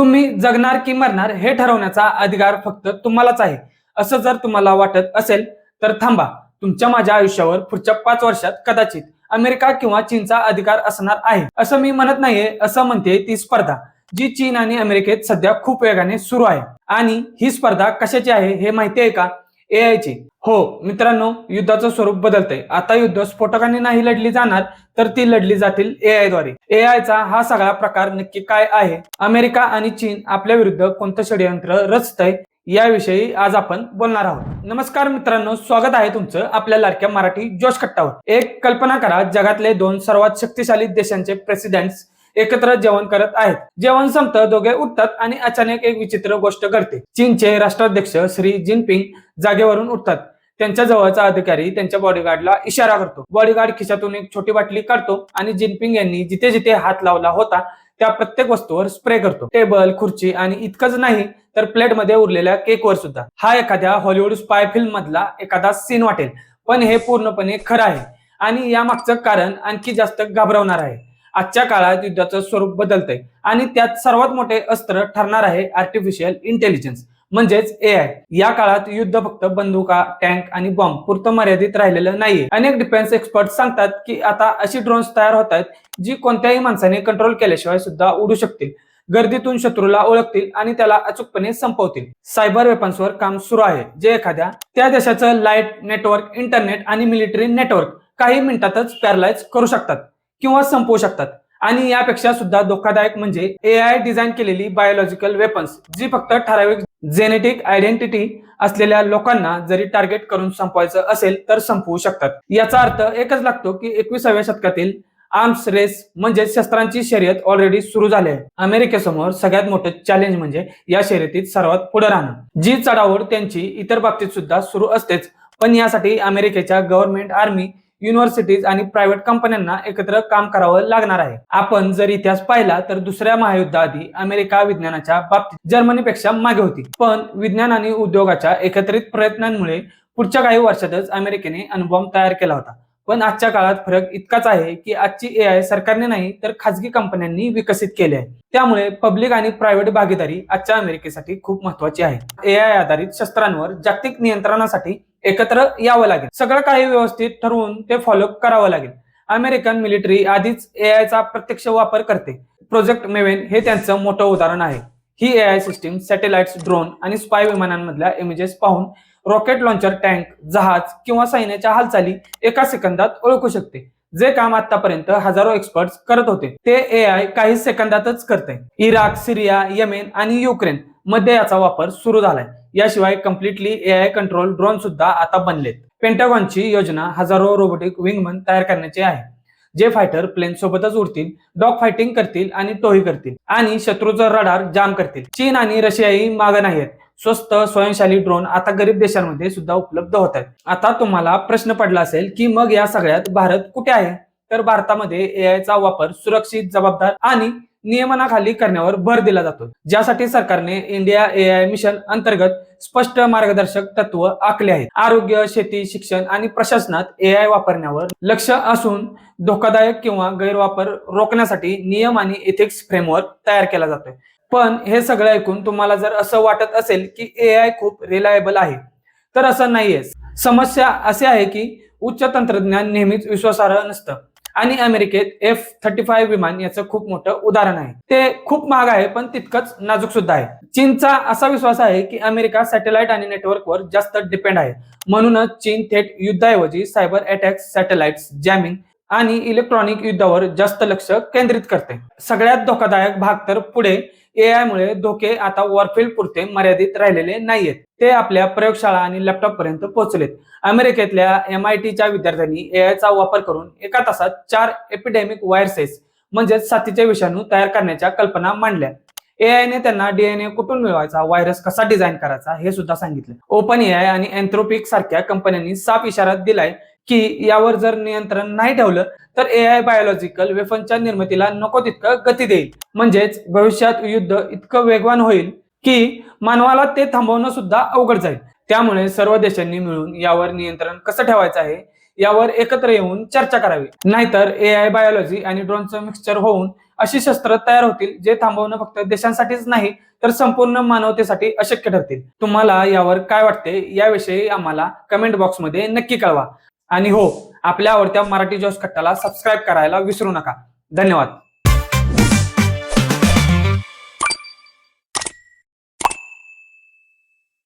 तुम्ही जगणार की मरणार हे ठरवण्याचा अधिकार फक्त तुम्हालाच आहे. असं जर तुम्हाला वाटत असेल तर थांबा. तुमच्या माझ्या आयुष्यावर पुढच्या पाच वर्षात कदाचित अमेरिका किंवा चीनचा अधिकार असणार आहे. असं मी म्हणत नाहीये असं म्हणते ती स्पर्धा जी चीन आणि अमेरिकेत सध्या खूप वेगाने सुरू आहे. आणि ही स्पर्धा कशाची आहे हे माहिती आहे का? AI ची हो मित्रांनो युद्धाचं स्वरूप बदलतंय. आता युद्ध स्फोटकांनी नाही लढली जाणार तर ती लढली जातील एआयद्वारे AI चा हा सगळा प्रकार नक्की काय आहे? अमेरिका आणि चीन आपल्या विरुद्ध कोणतं षडयंत्र रचतंय? याविषयी आज आपण बोलणार आहोत. नमस्कार मित्रांनो स्वागत आहे तुमचं आपल्या लाडक्या मराठी जोश कट्टावर. एक कल्पना करा जगातले दोन सर्वात शक्तिशाली देशांचे प्रेसिडेंट्स एकत्र जेवण करत आहेत. जेवण संपतं दोघे उठतात आणि अचानक एक विचित्र गोष्ट घडते. चीनचे राष्ट्राध्यक्ष श्री जिनपिंग जागेवरून उठतात. त्यांच्या जवळचा अधिकारी त्यांच्या बॉडीगार्डला इशारा करतो. बॉडीगार्ड खिशातून एक छोटी बाटली काढतो आणि जिनपिंग यांनी जिथे जिथे हात लावला होता त्या प्रत्येक वस्तूवर स्प्रे करतो. टेबल खुर्ची आणि इतकंच नाही तर प्लेटमध्ये उरलेल्या केकवर सुद्धा. हा एखाद्या हॉलिवूड स्पाय फिल्म मधला एखादा सीन वाटेल. पण हे पूर्णपणे खरं आहे. आणि यामागचं कारण आणखी जास्त घाबरवणार आहे. आजच्या काळात युद्धाचं स्वरूप बदलतंय. आणि त्यात सर्वात मोठे अस्त्र ठरणार आहे आर्टिफिशियल इंटेलिजन्स म्हणजेच ए आय या काळात युद्ध फक्त बंदुका टँक आणि बॉम्ब पुरतं मर्यादित राहिलेलं नाहीये. अनेक डिफेन्स एक्सपर्ट सांगतात की आता अशी ड्रोन्स तयार होत आहेत जी कोणत्याही माणसाने कंट्रोल केल्याशिवाय सुद्धा उडू शकतील. गर्दीतून शत्रूला ओळखतील आणि त्याला अचूकपणे संपवतील. सायबर वेपन्सवर काम सुरू आहे. जे एखाद्या त्या देशाचं लाइट नेटवर्क इंटरनेट आणि मिलिटरी नेटवर्क काही मिनिटातच पॅरलाइज करू शकतात. किंवा संपवू शकतात. आणि यापेक्षा सुद्धा धोकादायक म्हणजे ए आय डिझाईन केलेली बायोलॉजिकल वेपन्स जी फक्त ठराविक जेनेटिक आयडेंटिटी असलेल्या लोकांना जरी टार्गेट करून संपवायचं असेल तर संपवू शकतात. याचा अर्थ एकच लागतो की एकविसाव्या शतकातील आर्म्स रेस म्हणजे शस्त्रांची शर्यत ऑलरेडी सुरू झाली आहे. अमेरिकेसमोर सगळ्यात मोठं चॅलेंज म्हणजे या शर्यतीत सर्वात पुढे राहणं. जी चढाओढ त्यांची इतर बाबतीत सुद्धा सुरू असतेच. पण यासाठी अमेरिकेच्या गव्हर्नमेंट आर्मी युनिव्हर्सिटीज आणि प्रायव्हेट कंपन्यांना एकत्र काम करावं लागणार आहे. आपण जर इतिहास पाहिला तर दुसऱ्या महायुद्धाआधी अमेरिका विज्ञानाच्या बाबतीत जर्मनीपेक्षा मागे होती. पण विज्ञान आणि उद्योगाच्या एकत्रित प्रयत्नांमुळे पुढच्या काही वर्षातच अमेरिकेने अणुबॉम्ब तयार केला होता. पण आजच्या काळात फरक इतकाच आहे की आजची ए आय सरकारने नाही तर खासगी कंपन्यांनी विकसित केली आहे. त्यामुळे पब्लिक आणि प्रायव्हेट भागीदारी आजच्या अमेरिकेसाठी खूप महत्वाची आहे. एआय आधारित शस्त्रांवर जागतिक नियंत्रणासाठी एकत्र यावं लागेल. सगळं काही व्यवस्थित ठरवून ते फॉलो करावं लागेल. अमेरिकन मिलिटरी आधीच एआय चा प्रत्यक्ष वापर करते. प्रोजेक्ट मेवेन हे त्यांचं मोठं उदाहरण आहे. ही एआय सिस्टीम सॅटेलाइट्स ड्रोन आणि स्पाय विमानांमधल्या इमेजेस पाहून रॉकेट लॉन्चर टँक जहाज किंवा सैन्याच्या हालचाली एका सेकंदात ओळखू शकते. जे काम आतापर्यंत हजारो एक्सपर्ट करत होते ते एआय काही सेकंदातच करते इराक सिरिया येमेन आणि युक्रेन मध्ये याचा वापर सुरू झालाय. याशिवाय कम्प्लिटली एआय कंट्रोल ड्रोन सुद्धा आता बनलेत. पेंटागॉनची योजना हजारो रोबोटिक विंगमन तयार करण्याची आहे. जे फायटर प्लेन सोबतच उडतील डॉग फायटिंग करतील आणि टोही करतील. आणि शत्रूचा रडार जाम करतील. चीन आणि रशियाही मागे नाहीत स्वस्त स्वयंशाली ड्रोन आता गरीब देशांमध्ये सुद्धा उपलब्ध होत आहेत आता तुम्हाला प्रश्न पडला असेल की मग या सगळ्यात भारत कुठे आहे? तर भारतामध्ये एआयचा वापर सुरक्षित जबाबदार आणि नियमनाखाली करण्यावर भर दिला जातो. ज्यासाठी सरकारने इंडिया एआय मिशन अंतर्गत स्पष्ट मार्गदर्शक तत्व आखले आहेत. आरोग्य शेती शिक्षण आणि प्रशासनात एआय वापरण्यावर लक्ष असून धोकादायक किंवा गैरवापर रोखण्यासाठी नियम आणि एथिक्स फ्रेमवर्क तयार केला जातोय. पण हे सगळं ऐकून तुम्हाला जर असं वाटत असेल की एआय खूप रिलायबल आहे तर असं नाहीये समस्या असे आहे की उच्च तंत्रज्ञान नेहमीच विश्वासार्ह नसतं. आणि अमेरिकेत एफ थर्टी फाय विमान याचं खूप मोठं उदाहरण आहे. ते खूप महाग आहे पण तितकंच नाजूक सुद्धा आहे. चीनचा असा विश्वास आहे की अमेरिका सॅटेलाइट आणि नेटवर्कवर जास्त डिपेंड आहे. म्हणूनच चीन थेट युद्धाऐवजी सायबर अटॅक्स सॅटेलाइट्स जॅमिंग आणि इलेक्ट्रॉनिक युद्धावर जास्त लक्ष केंद्रित करते. सगळ्यात धोकादायक भाग तर पुढे एआय मुळे धोके आता वॉरफील्ड पुरते मर्यादित राहिलेले नाहीयेत. ते आपल्या प्रयोगशाळा आणि लॅपटॉप पर्यंत पोहोचलेत. अमेरिकेतल्या एम आय टीच्या विद्यार्थ्यांनी एआयचा वापर करून एका तासात चार एपिडेमिक व्हायरसेस म्हणजेच साथीचे विषाणू तयार करण्याच्या कल्पना मांडल्या. एआयने त्यांना डीएनए कुठून मिळवायचा व्हायरस कसा डिझाईन करायचा हे सुद्धा सांगितलं. ओपन एआय आणि एन्थ्रोपिक सारख्या कंपन्यांनी साफ इशारा दिलाय की यावर जर नियंत्रण नाही ठेवलं तर एआय बायोलॉजिकल वेफनच्या निर्मितीला नको तितकं गती देईल. म्हणजेच भविष्यात युद्ध इतकं वेगवान होईल की मानवाला ते थांबवणं सुद्धा अवघड जाईल. त्यामुळे सर्व देशांनी मिळून यावर नियंत्रण कसं ठेवायचं आहे यावर एकत्र येऊन चर्चा करावी. नाहीतर एआय बायोलॉजी आणि ड्रोनचं मिक्सचर होऊन अशी शस्त्र तयार होतील जे थांबवणं फक्त देशांसाठीच नाही तर संपूर्ण मानवतेसाठी अशक्य ठरतील. तुम्हाला यावर काय वाटते याविषयी आम्हाला कमेंट बॉक्समध्ये नक्की कळवा. आणि हो आपल्या आवडत्या मराठी जॉस कट्टाला सबस्क्राईब करायला विसरू नका. धन्यवाद.